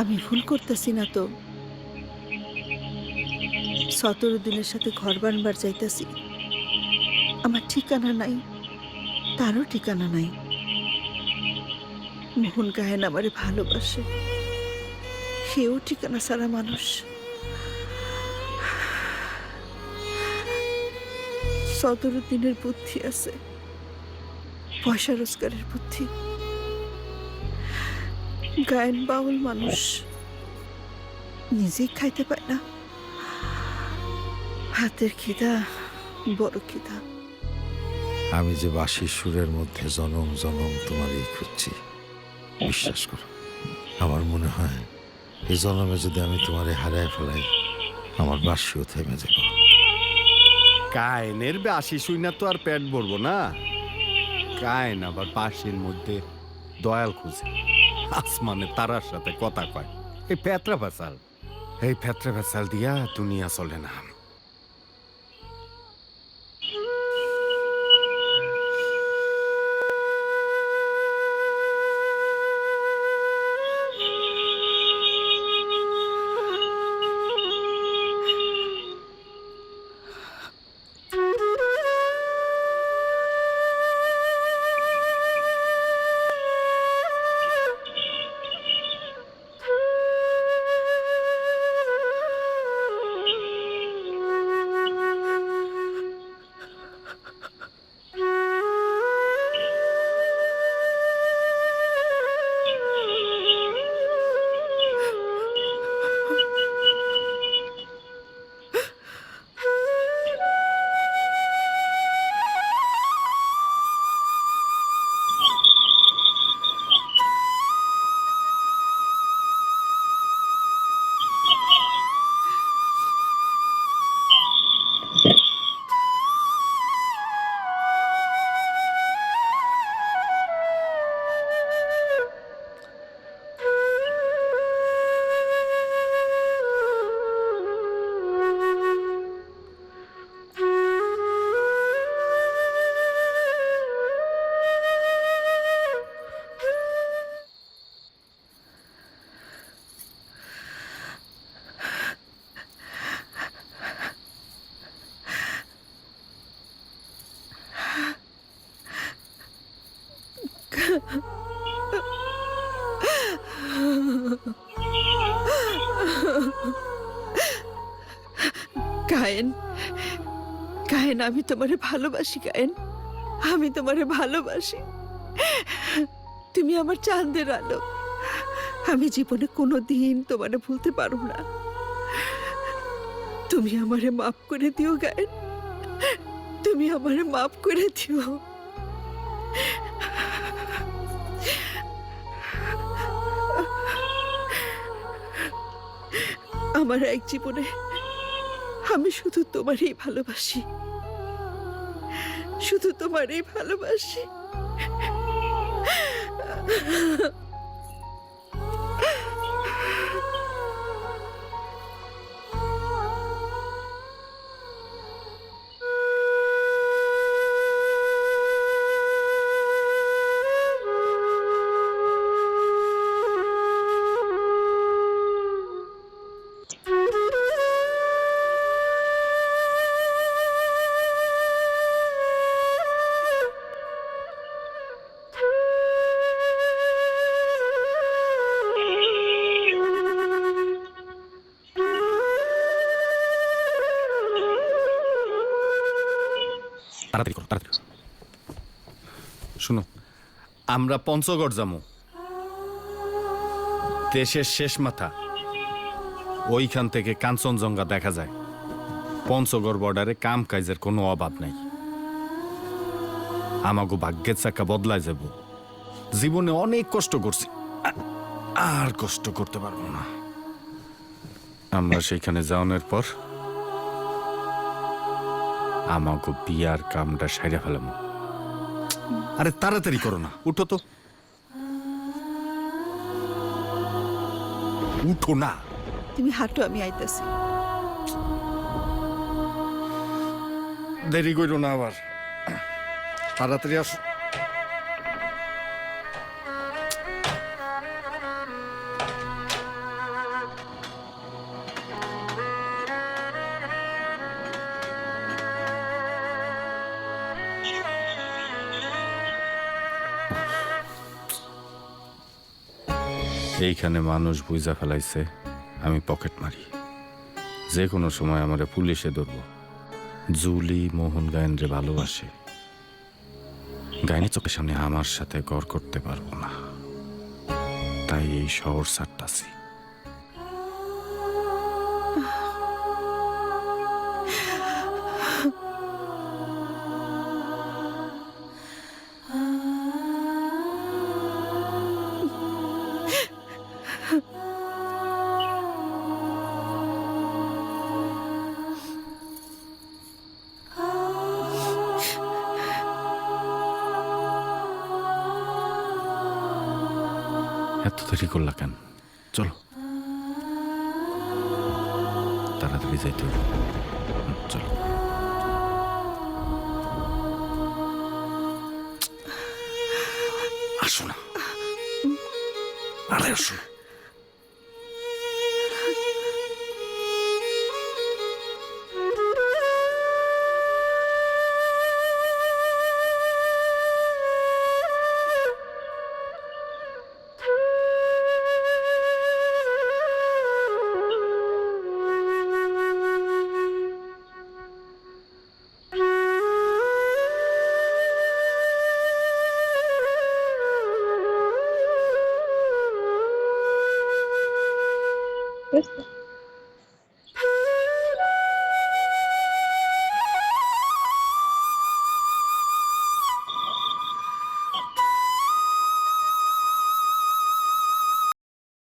আমি ভুল করতেছি না তো। সতেরো দিনের সাথে ঘর বানবার যাইতেছি আমার ঠিকানা নাই, তারও ঠিকানা নাই। মোহন গায়েন আমারে ভালোবাসে। সেও ঠিকানা সারা মানুষ। সতেরো দিনের বুদ্ধি আছে, পয়সা রোজগারের বুদ্ধি। গায়ন বাউল মানুষ নিজেই খাইতে পায় না। হাতের খিদা বড় খিদা। আমি যে বাঁশির সুরের মধ্যে জনম জনম তোমারই খুঁজছি। বিশ্বাস করো আমার মনে হয় এই জনমে যদি আমি তোমারে হারায় ফেলাই আমার বাঁশিও থেমে যাব। কায়নের বাসি শুই না তো আর পেট ভরবো না। কায়ন আবার পাশের মধ্যে দয়াল খুঁজে। আসমানে তারার সাথে কথা কয়। এই পেত্রা ভেসাল এই পেত্রা ভেসাল দিয়া দুনিয়া চলে না। গায়েন গায়েন, আমি তোমারে ভালোবাসি গায়েন, আমি তোমারে ভালোবাসি। তুমি আমার চাঁদের আলো, আমি জীবনে কোনো দিন তোমারে ভুলতে পারো না। তুমি আমারে মাফ করে দিও গায়েন, তুমি আমারে মাফ করে দিও। আমার এক জীবনে আমি শুধু তোমারই ভালোবাসি। শুধু তোমারই ভালোবাসি। তাড়াতাড়ি করো, তাড়াতাড়ি শুনো, আমরা পঞ্চগড় যাব। দেশের শেষ মাথা, ওইখান থেকে কাঞ্চনজঙ্ঘা দেখা যায়। পঞ্চগড় বর্ডারে কাম কাজের কোনো অভাব নাই। আমাগো ভাগ্যের চাকা বদলায় যাব। জীবনে অনেক কষ্ট করছি, আর কষ্ট করতে পারব না। আমরা সেইখানে যাওয়ানোর পর আমাকে বিয়ার কামটা সাইরা ফেলাম। আরে তাড়াতাড়ি করো না। উঠো তো। উঠো না। তুমি হাঁটো আমি আইতাছি। দেরি করো না আবার। তাড়াতাড়ি আসো। এইখানে মানুষ বুঝা ফেলাইছে, আমি পকেট মারি। যে কোনো সময় আমারে পুলিশে ধরব। জুলি মোহন গায়েন রে ভালোবাসে। গায়নের চোখের সামনে আমার সাথে গড় করতে পারব না। তাই এই শহর ছাড়তাছি। এত দেরি করলা কেন? চলো। তাড়াতাড়ি যাইতে হবে চলো। আসো না। আরে আসো respuesta.